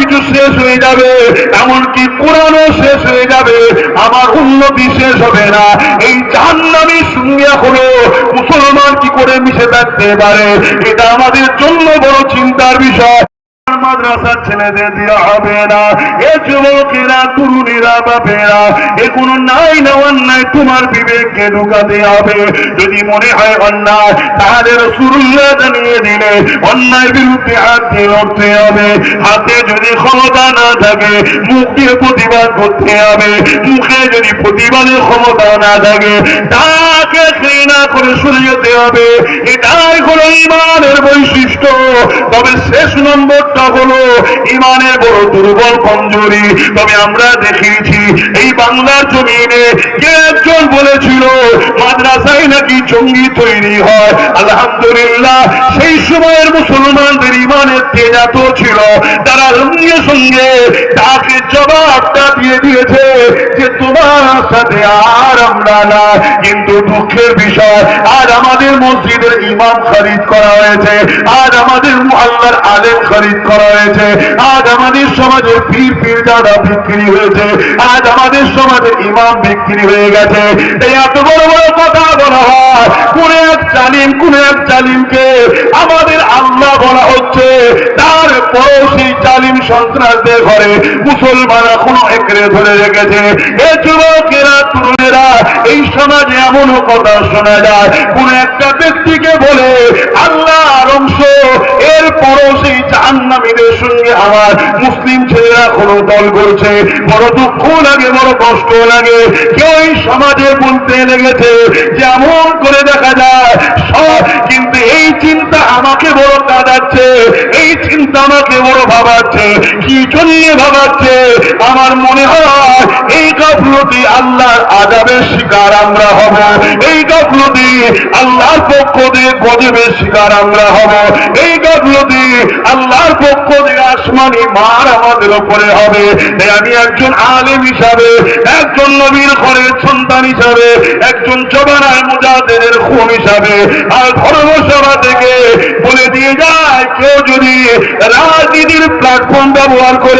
কিছু শেষ হয়ে যাবে, এমনকি পুরানো শেষ হয়ে যাবে, আমার উন্নতি শেষ হবে না। এই জাহান্নামের সঙ্গে এখনও মুসলমান কি করে মিশে থাকতে পারে? এটা আমাদের জন্য বড় চিন্তার বিষয়। মাদ্রাসার ছেলেদের দেওয়া হবে না। এ যুবকেরা, তরুণীরা বাপেরা এ কোনো নাই না অন্যায় তোমার বিবেককে ঢুকাতে হবে। যদি মনে হয় অন্যায়, তাহলে রসুল্লাহ জানিয়ে দিলে অন্যায় বিরুদ্ধে হাত দিয়ে লড়তে হবে। হাতে যদি ক্ষমতা না থাকে, মুখ দিয়ে প্রতিবাদ করতে হবে। মুখে যদি প্রতিবাদের ক্ষমতা না থাকে, তাকে ঘৃণা করে সরে যেতে হবে। এটাই হলো ইমানের বৈশিষ্ট্য। তবে শেষ নম্বরটা হলো ইমানের বড় দুর্বল কমজোরি। তবে আমরা দেখিয়েছি, এই বাংলার জমিনে কে একজন বলেছিল, মাদ্রাসায় নাকি জঙ্গি তৈরি হয়? আলহামদুলিল্লাহ, সেই সময়ের মুসলমানদের ইমানের তেজ এত ছিল। তারা সঙ্গে সঙ্গে তাকে জবাবটা দিয়ে দিয়েছে যে, তোমার সাথে আর আমরা না, কিন্তু দুঃখের বিষয়, আজ আমাদের মসজিদের ইমাম খরিদ করা হয়েছে, আজ আমাদের আল্লাহর আলেম খরিদ করা হয়েছে, আজ আমাদের সমাজের পীর পীর দাদা বিক্রি হয়েছে, আজ আমাদের সমাজের ইমাম বিক্রি হয়ে গেছে। এই এত বড় বড় কথা বলা হয়, কোন এক জালিম, কোন এক জালিমকে আমাদের আল্লাহ বলা হচ্ছে তারপরও সেই জালিম সন্ত্রাসদের ঘরে মুসলমান এখনও একরে ধরে রেখেছে। এ সমাজে এমনও কথা শোনা যায়, কোন একটা ব্যক্তিকে বলে, আল্লাহর অংশ এরপরও সেই জাহান্নামীদের সঙ্গে আমার মুসলিম ছেলেরা কোনো দল করছে। বড় দুঃখ লাগে, বড় কষ্ট লাগে। কেউ এই সমাজে বলতে লেগেছে যেমন করে দেখা যায়, সব কিন্তু এই চিন্তা আমাকে বড় কাঁদাচ্ছে, এই চিন্তা আমাকে বড় ভাবাচ্ছে। কি জন্য ভাবাচ্ছে? আমার মনে হয় এই গাফলতি আল্লাহর আজাবের শিকার আমরা হব। এই গাফলতি আল্লাহর পক্ষ দিয়ে গজবের শিকার আমরা হব। এই গাফলতি আল্লাহর পক্ষ দিয়ে আসমানি মার আমাদের উপরে হবে। আমি একজন আলেম হিসাবে, একজন নবীর ঘরের সন্তান হিসাবে, একজন জবানায় মুজাদের খুন হিসাবে, আর ধর্মসভা থেকে বলে দিয়ে যায়, কেউ যদি রাজনীতির প্ল্যাটফর্ম ব্যবহার করে